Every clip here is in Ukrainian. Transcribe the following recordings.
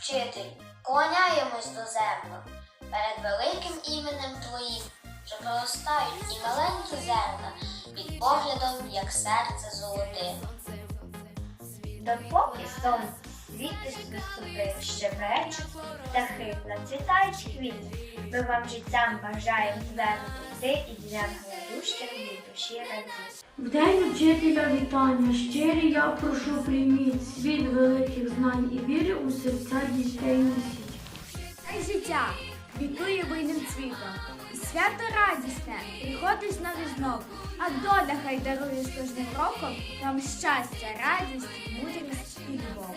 вчитель, клоняємось до землю. Перед великим іменем твоїм, що проростають і маленькі зерна, під поглядом, як серце золоте. Допоки сон звідти ступив ще вечір, щебечуть, птахи нацвітають квіти. Ми вам життям бажаємо звернути йти і дням гладущих від душі радість. В день вчителя вітання щирі я прошу прийміть світ великих знань і віри у серця дітей несіть. Хай життя квітує буйним цвітом, і свято радісне приходить знову і знову, а доля хай дарує з кожним роком нам щастя, радість, мудрість любов.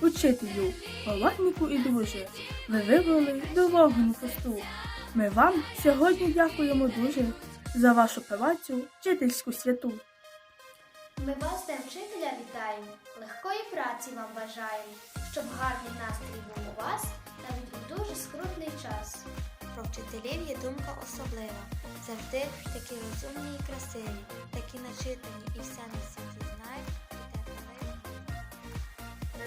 Учителю, палатнику і друже, ви вибрали дорогу непросту. Ми вам сьогодні дякуємо дуже за вашу працю вчительську святу. Ми вас, де вчителя, вітаємо, легкої праці вам бажаємо, щоб гарний настрій був у вас навіть у дуже скрутний час. Про вчителів є думка особлива. Завжди такі розумні і красиві, такі начитані і все на світі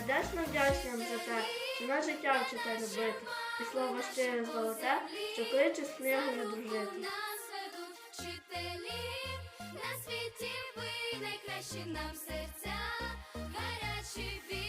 Небесно вдячним за те, що на життя вчите любити, і слово щире золоте, що кличе з книгою дружити. На світі ви найкращі нам серця, гарячі віддають.